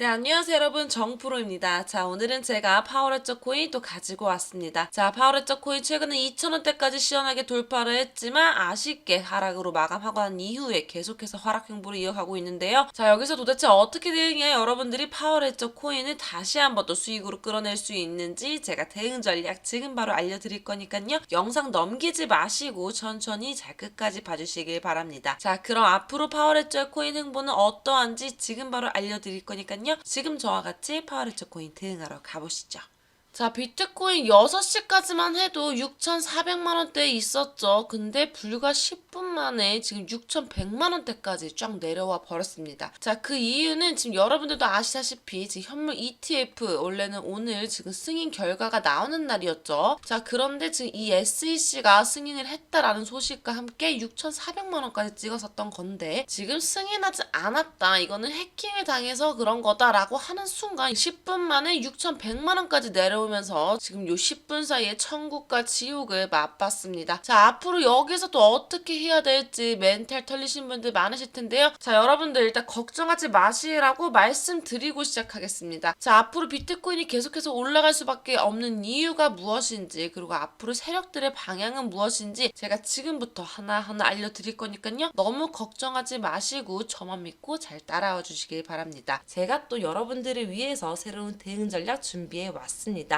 네, 안녕하세요 여러분 정프로입니다. 자, 오늘은 제가 파워레저 코인 또 가지고 왔습니다. 자, 파워레저 코인 최근에 2,000원대까지 시원하게 돌파를 했지만 아쉽게 하락으로 마감하고 난 이후에 계속해서 하락 행보를 이어가고 있는데요. 자, 여기서 도대체 어떻게 대응해야 여러분들이 파워레저 코인을 다시 한번 또 수익으로 끌어낼 수 있는지 제가 대응 전략 지금 바로 알려드릴 거니까요. 영상 넘기지 마시고 천천히 잘 끝까지 봐주시길 바랍니다. 자, 그럼 앞으로 파워레저 코인 행보는 어떠한지 지금 바로 알려드릴 거니까요. 지금 저와 같이 파워레저 코인 대응하러 가보시죠. 자, 비트코인 6시까지만 해도 6,400만원대에 있었죠. 근데 불과 10분 만에 지금 6,100만원대까지 쫙 내려와 버렸습니다. 자, 그 이유는 지금 여러분들도 아시다시피 지금 현물 ETF 원래는 오늘 지금 승인 결과가 나오는 날이었죠. 자, 그런데 지금 이 SEC가 승인을 했다라는 소식과 함께 6,400만원까지 찍었었던 건데 지금 승인하지 않았다. 이거는 해킹을 당해서 그런 거다라고 하는 순간 10분 만에 6,100만원까지 내려 오면서 지금 요 10분 사이에 천국과 지옥을 맛봤습니다. 자, 앞으로 여기서 또 어떻게 해야 될지 멘탈 털리신 분들 많으실 텐데요. 자, 여러분들 일단 걱정하지 마시라고 말씀드리고 시작하겠습니다. 자, 앞으로 비트코인이 계속해서 올라갈 수밖에 없는 이유가 무엇인지 그리고 앞으로 세력들의 방향은 무엇인지 제가 지금부터 하나하나 알려드릴 거니까요. 너무 걱정하지 마시고 저만 믿고 잘 따라와 주시길 바랍니다. 제가 또 여러분들을 위해서 새로운 대응 전략 준비해 왔습니다.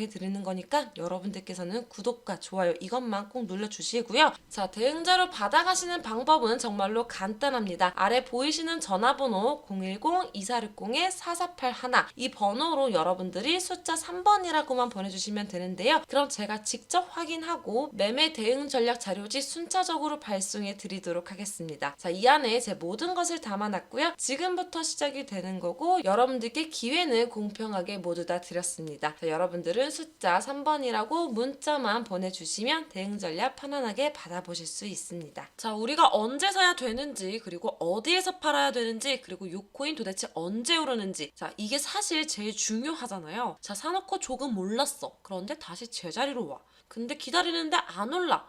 해 드리는 거니까 여러분들께서는 구독과 좋아요 이것만 꼭 눌러주시고요. 자, 대응자로 받아가시는 방법은 정말로 간단합니다. 아래 보이시는 전화번호 010-2460-4481 이 번호로 여러분들이 숫자 3번이라고만 보내주시면 되는데요. 그럼 제가 직접 확인하고 매매 대응 전략 자료지 순차적으로 발송해 드리도록 하겠습니다. 자, 이 안에 제 모든 것을 담아놨고요. 지금부터 시작이 되는 거고 여러분들께 기회는 공평하게 모두 다 드렸습니다. 자, 여러분들은 숫자 3번이라고 문자만 보내주시면 대응 전략 편안하게 받아보실 수 있습니다. 자, 우리가 언제 사야 되는지 그리고 어디에서 팔아야 되는지 그리고 요 코인 도대체 언제 오르는지 자, 이게 사실 제일 중요하잖아요. 자, 사놓고 조금 올랐어. 그런데 다시 제자리로 와. 근데 기다리는데 안 올라.